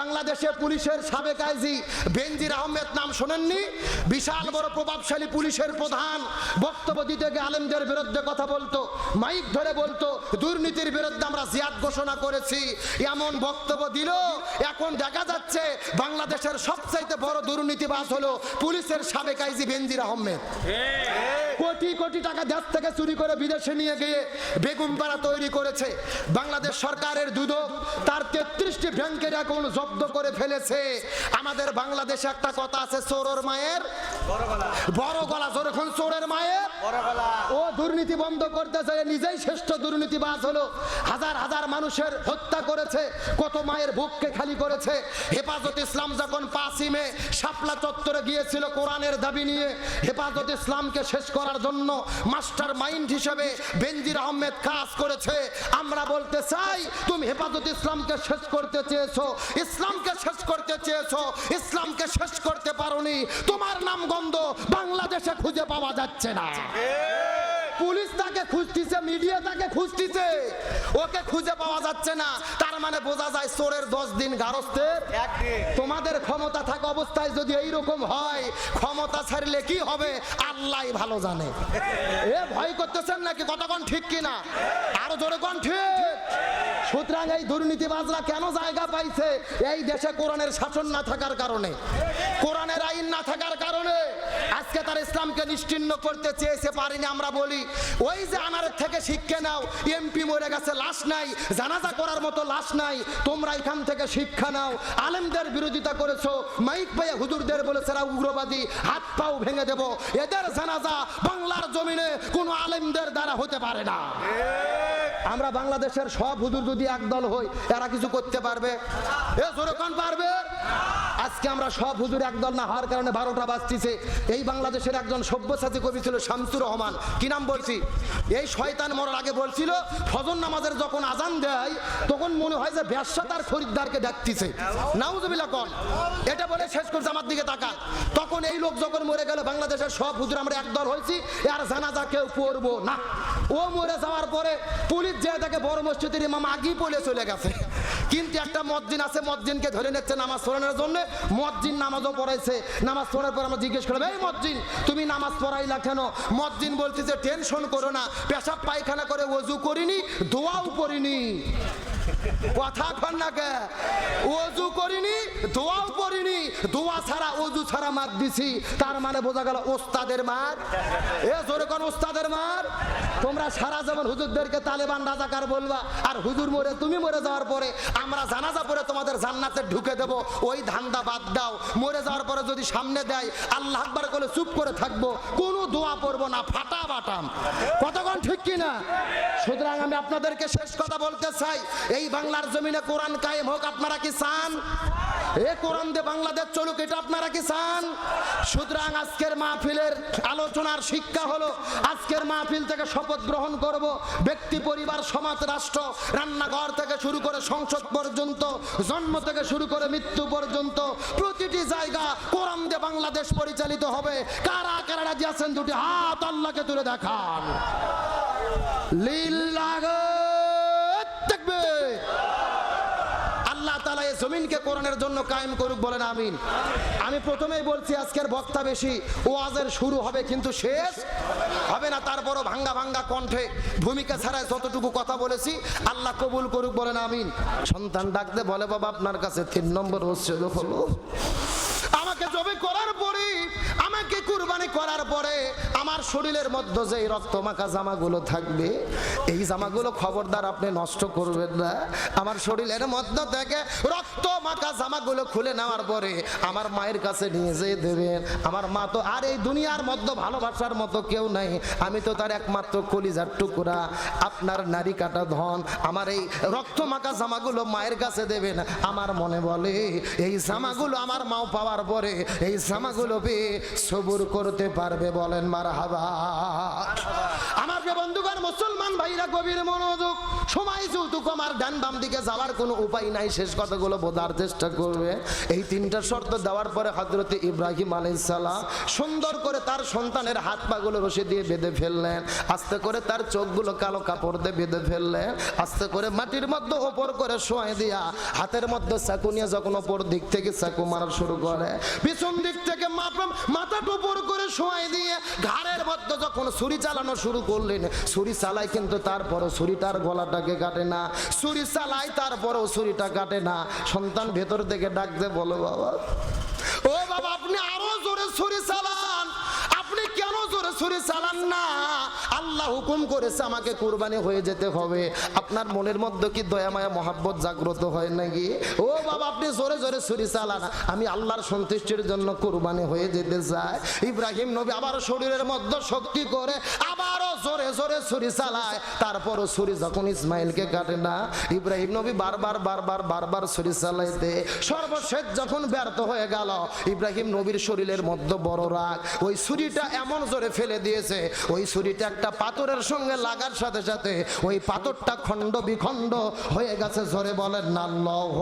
বাংলাদেশে পুলিশের সাবেক আইজি বেনজির আহমেদ নাম শোনেননি? বিশাল বড় প্রভাবশালী পুলিশের প্রধান বক্তব্য দিতে গিয়ে আলেমদের বিরুদ্ধে কথা বলতো, মাইক ধরে বলতো, দুর্নীতির বিরুদ্ধে আমরা জিয়াদ ঘোষণা করেছি, এমন বক্তব্য দিল। এখন দেখা যাচ্ছে বাংলাদেশের সবচাইতে বড় দুর্নীতিবাজ হলো পুলিশের সাবেক আইজি বেনজির আহমেদ। কোটি কোটি টাকা দেশ থেকে চুরি করে বিদেশে নিয়ে গিয়ে বেগুন পাড়া তৈরি করেছে। বাংলাদেশ সরকারের দুদক তার তেত্রিশটি ব্যাংকের অ্যাকাউন্ট জব্দ করে ফেলেছে। আমাদের বাংলাদেশে একটা কথা আছে, চোরর মায়ের বড় গলা। যখন চোরের মায়ের ও দুর্নীতি বন্ধ করতে চায় নিজেই শ্রেষ্ঠ দুর্নীতিবাজ হলো। হাজার হাজার মানুষের হত্যা করেছে কত মায়ের বুককে খালি করেছে। হেফাজত ইসলাম যখন পাসিমে শাপলা চত্বরে গিয়েছিল কোরআনের দাবি নিয়ে হেফাজত ইসলামকে শেষ করার জন্য মাস্টার মাইন্ড হিসেবে বেনজির আহমেদ কাজ করেছে। আমরা বলতে চাই তুমি হেফাজত ইসলামকে শেষ করতে চেয়েছো ইসলামকে শেষ করতে চেয়েছো ইসলামকে শেষ করতে পারোনি। তোমার নাম গন্ধ বাংলাদেশে খুঁজে পাওয়া যাচ্ছে না। পুলিশ তাকে খুঁজতিছে মিডিয়া তাকে খুঁজতিছে। ওকে খুঁজে পাওয়া যাচ্ছে না। তার মানে বোঝা যায় চোরের দশ দিন গারস্থের তোমাদের ক্ষমতা থাকা অবস্থায় যদি এইরকম হয় ক্ষমতা ছাড়লে কি হবে? আল্লাহ ভালো জানে। এ ভয় করতেছেন নাকি? কতক্ষণ ঠিক কিনা? আরও জোরে কোন ঠিক? সুতরাং এই দুর্নীতিবাজরা কেন জায়গা পাইছে? এই দেশে কোরআনের শাসন না থাকার কারণে। কোরআনের আইন না থাকার কারণে। আজকে তার ইসলামকে নিশ্চিন্ন করতে চেয়েছে, পারিনি, আমরা বলি। ওই যে আনারের থেকে শিক্ষা নাও এমপি মরে গেছে, লাশ নাই, জানাজা করার মতো লাশ নাই, তোমরা এখান থেকে শিক্ষা নাও। আলেমদের বিরোধিতা করেছ, মাইক ভাইয়া হুজুরদের বলেছে উগ্রবাদী, হাত পাও ভেঙে দেব। এদের জানাজা বাংলার জমিনে কোনো আলেমদের দ্বারা হতে পারে না। আমরা বাংলাদেশের সব হুজুর যদি একদল হই, এরা কিছু করতে পারবে? পারবে? আজকে আমরা সব হুজুর একদল না হওয়ার কারণে বারোটা বাজতিছে। এই বাংলাদেশের একজন সব্যসাচী কবি ছিল শামসুর রহমান। কি নাম বলছি? এই শয়তান মরার আগে বলছিল, ফজর নামাজের যখন আজান দেয়, তখন মনে হয় যে ব্যবসা তার খরিদ্দারকে ডাকতিছে। নাউজুবিল্লাহ কন। এটা বলে শেষ করছে, আমার দিকে তাকান। তখন এই লোক যখন মরে গেল, বাংলাদেশের সব হুজুর আমরা একদল হয়েছি আর জানাজা কেউ পড়ব না। ও মরে যাওয়ার পরে পুলিশ যে তাকে বড় মসজিদের ইমাম আগেই পড়ে চলে গেছে। কিন্তু একটা মসজিদ আছে, মসজিদকে ধরে নিচ্ছে নামাজ পড়ানোর জন্য। মসজিদ নামাজও পড়াইছে। নামাজ পড়ার পর আমরা জিজ্ঞেস করলাম, এই মসজিদ, তুমি নামাজ পড়াইলা কেন? মসজিদ যে, টেনশন করো না, পেশাব পায়খানা করে ওজু করিনি, দোয়াও করিনি কথা কন না কে? ওজু করিনি, দোয়াও করিনি দোয়া ছাড়া ওজু ছাড়া মার দিছি। তার মানে বোঝা গেল ওস্তাদের মার। এ জোরে কোন, ওস্তাদের মার। তোমরা সারা যেমন হুজুরদেরকে তালেবান, রাজাকার বলবা, আর হুজুর মরে, তুমি মরে যাওয়ার পরে আমরা জানাজা পরে তোমাদের জান্নাতে ঢুকে দেব। ওই ধান্দা বাদ দাও। মরে যাওয়ার পরে যদি সামনে দেয়, আল্লাহ আকবার করে চুপ করে থাকব। কোনো দোয়া পড়ব না, ফাটা বাটাম। কতক্ষণ ঠিক কিনা? সুতরাং আমি আপনাদেরকে শেষ কথা বলতে চাই। এই বাংলার জমিনে কোরআন কায়েম হোক, আপনারা কি চান? এ কোরআন বাংলাদেশ চলুক, এটা আপনারা কি চান? সুতরাং আজকের মাহফিলের আলোচনার শিক্ষা হলো, আজকের মাহফিল থেকে শপথ গ্রহণ করব। ব্যক্তি, পরিবার, সমাজ, রাষ্ট্র, রান্নাঘর থেকে শুরু করে সংসদ পর্যন্ত, জন্ম থেকে শুরু করে মৃত্যু পর্যন্ত, প্রতিটি জায়গা কোরআন দিয়ে বাংলাদেশ পরিচালিত হবে। কারা কারা রাজি আছেন? দুটি হাত আল্লাহকে তুলে দেখান। লীল তাকবীর আল্লাহ তালা এই জমিনকে কোরআনের জন্য কায়েম করুক বলেন, আমিন। আমি প্রথমেই বলছি, আজকের বক্তা বেশি ওয়াজের শুরু হবে কিন্তু শেষ হবে না, তারপরও ভাঙ্গা ভাঙ্গা কণ্ঠে ভূমিকা ছাড়াই যতটুকু কথা বলেছি, আল্লাহ কবুল করুক বলেন, আমিন। সন্তান ডাকতে বলে, বাবা, আপনার কাছে তিন নম্বর হচ্ছে হলো। আমাকে জবে করার পরে আমাকে কুরবানি করার পরে আমার শরীরের মধ্যে যে রক্ত মাখা জামাগুলো থাকবে, এই জামাগুলো খবরদার আপনি নষ্ট করবেন না। আমার শরীরের মধ্যে থেকে রক্ত মাখা জামাগুলো খুলে নেওয়ার পরে আমার মায়ের কাছে নিয়ে যেয়ে দেবেন। আমার মা তো আর এই দুনিয়ার মধ্যে ভালোবাসার মতো কেউ নাই। আমি তো তার একমাত্র কলিজার টুকরা, আপনার নারী কাটা ধন, আমার এই রক্ত মাখা জামাগুলো মায়ের কাছে দেবেন। আমার মনে বলে, এই জামাগুলো আমার মাও পাওয়ার পরে, এই জামাগুলো পেয়ে সবুর করতে পারবে বলেন মার হাবা আমার যে বন্ধুগণ মুসলমান ভাইরা গভীর মনোযোগ সময় যেহেতু আমার ডান বাম দিকে যাওয়ার কোনো উপায় নাই। শেষ কথাগুলো বোঝার চেষ্টা করবে। এই তিনটা শর্ত দেওয়ার পরে হজরত ইব্রাহিম আলাইসালাম সুন্দর করে তার সন্তানের হাত পাগুলো রশি দিয়ে বেঁধে ফেললেন। আস্তে করে তার চোখগুলো কালো কাপড় দিয়ে বেঁধে ফেললেন। আস্তে করে মাটির মধ্যে ওপর করে শোয়াই দিয়া হাতের মধ্যে চাকু নিয়ে যখন ওপর দিক থেকে চাকু মারা শুরু করে, পিছন দিক থেকে মাথা মাথাটা উপর করে শোয়াই দিয়ে ঘাড়ের মধ্যে যখন ছুরি চালানো শুরু করলেন, ছুরি চালায় কিন্তু তারপরে ছুরিটার গলাটাকে কাটে না, ছুরি চালায় তারপরেও ছুরিটা কাটে না। সন্তান ভেতর থেকে ডাকতে বলো বাবা। ও বাবা, আপনি আরও জোরে ছুরি চালান। আপনি কেন জোরে ছুরি চালান না? আল্লাহ হুকুম করেছে, আমাকে কুরবানি হয়ে যেতে হবে। আপনার মনের মধ্যে কি দয়া, মায়া, মহাব্বত জাগ্রত হয় নাকি? ও বাবা, আপনি জোরে জোরে ছুরি চালান। আমি আল্লাহর সন্তুষ্টির জন্য কুরবানি হয়ে যেতে চাই। ইব্রাহিম নবী আবার শরীরের মধ্যে শক্তি করে আবারও জোরে জোরে ছুরি চালায়। তারপরও ছুরি যখন ইসমাইলকে কাটে না, ইব্রাহিম নবী বারবার বারবার বারবার ছুরি চালাইতে। সর্বশেষ যখন ব্যর্থ হয়ে গেল, ইব্রাহিম নবীর শরীরের মধ্যে বড় রাগ। ওই ছুরিটা এমন জোরে ফেলে দিয়েছে, ওই ছুরিটা একটা পাথরের সঙ্গে লাগার সাথে সাথে ওই পাথরটা খণ্ড বিখণ্ড হয়ে গেছে, জোরে বলেন না আল্লাহু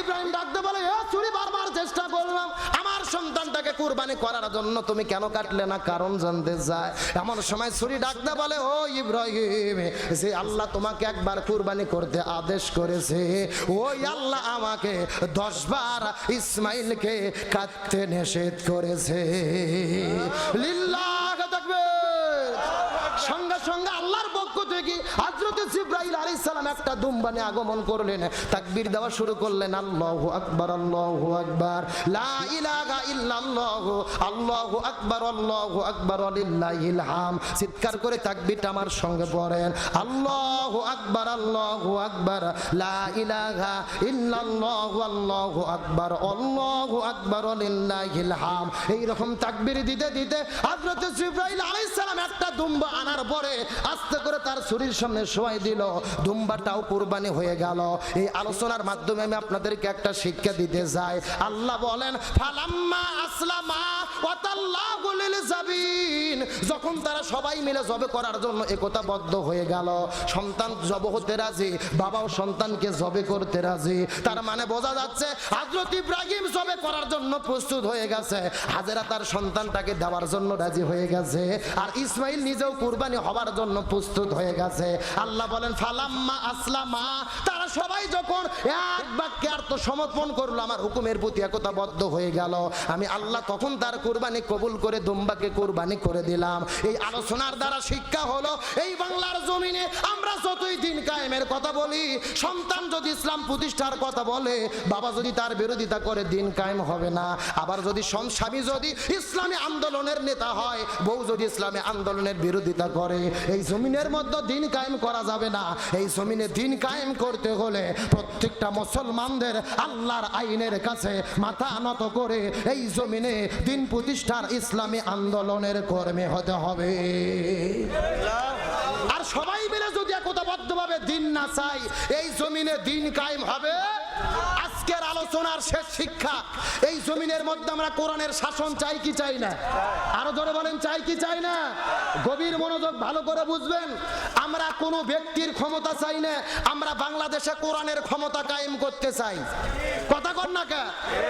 ইব্রাহিম ডাকতে বলে ছুরি বারবার চেষ্টা করলাম। আমার সন্তানটাকে কুরবানি করার জন্য তুমি কেন কাটলে না? কারণ জানতে চায়। এমন সময় ছুরি ডাকতে বলে, ও ইব্রাহিম, যে আল্লাহ তোমাকে একবার কুরবানি করতে আদেশ করেছে, ওই আল্লাহ আমাকে দশ বার ইসমাইলকে কাটতে নিষেধ করেছে। তাকবীর সঙ্গে আল্লাহর পক্ষ থেকে চিৎকার করে তাকবীরটা আমার সঙ্গে পড়েন, আল্লাহু আকবার আল্লাহু আকবার ইলাহা ইল্লাল্লাহ আকবার, আল্লাহু আকবার লিল্লাহিল হাম এই রকম তাকবীর দিতে দিতে হযরত জিব্রাইল আলাইহিস একটা দুম্বা আনার পরে আস্তে করে তার শরীর সামনে শোয়াই দিল দুম্বাটাও কুরবানি হয়ে গেল। এই আলোচনার মাধ্যমে আমি আপনাদেরকে একটা শিক্ষা দিতে চাই। আল্লাহ বলেন যখন তারা সবাই মিলে জবে করার জন্য একতাবদ্ধ হয়ে গেল, সন্তান জব হতে রাজি, বাবাও সন্তানকে জবে করতে রাজি। তার মানে বোঝা যাচ্ছে হাজরত ইব্রাহিম জবে করার জন্য প্রস্তুত হয়ে গেছে। হাজেরা তার সন্তানটাকে দেওয়ার জন্য রাজি হয়ে গেছে। আর ইসমাইল নিজেও কুরবানি হবার জন্য প্রস্তুত হয়ে গেছে। আল্লাহ বলেন, ফালাম্মা আসলামা। তারা সবাই যখন এক বাক্যে আত্মসমর্পণ করল, আমার হুকুমের প্রতি একতাবদ্ধ হয়ে গেল। আমি আল্লাহ তখন তার কুরবানি কবুল করে দুম্বাকে কুরবানি করে দিলাম। এই আলোচনার দ্বারা শিক্ষা হলো, এই বাংলার জমিনে আমরা যতই দিন কায়েমের কথা বলি, সন্তান যদি ইসলাম প্রতিষ্ঠার কথা বলে, বাবা যদি তার বিরোধিতা করে, দিন কায়েম হবে না। আবার যদি স্বামী যদি ইসলামী আন্দোলনের নেতা হয়, বউ যদি ইসলামী আন্দোলনের বিরোধিতা করে, এই জমিনের মধ্যে দিন কায়েম করা যাবে না। এই জমিনে দিন কায়েম করতে হলে প্রত্যেকটা মুসলমানদের আল্লাহর আইনের কাছে মাথা নত করে এই জমিনে দিন প্রতিষ্ঠার ইসলামী আন্দোলনের কর্মে হতে হবে। আর সবাই মিলে যদি একতাবদ্ধভাবে দিন না চাই এই জমিনে দিন কায়েম হবে? আলোচনার শেষ শিক্ষা। এই জমিনের মধ্যে আমরা কোরআনের শাসন চাই কি চাই না? আরও ধরে বলেন, চাই কি চাই না? গভীর মনোযোগ ভালো করে বুঝবেন। আমরা কোনো ব্যক্তির ক্ষমতা চাই না, আমরা বাংলাদেশে কোরআনের ক্ষমতা কায়েম করতে চাই। কথা কর না কা?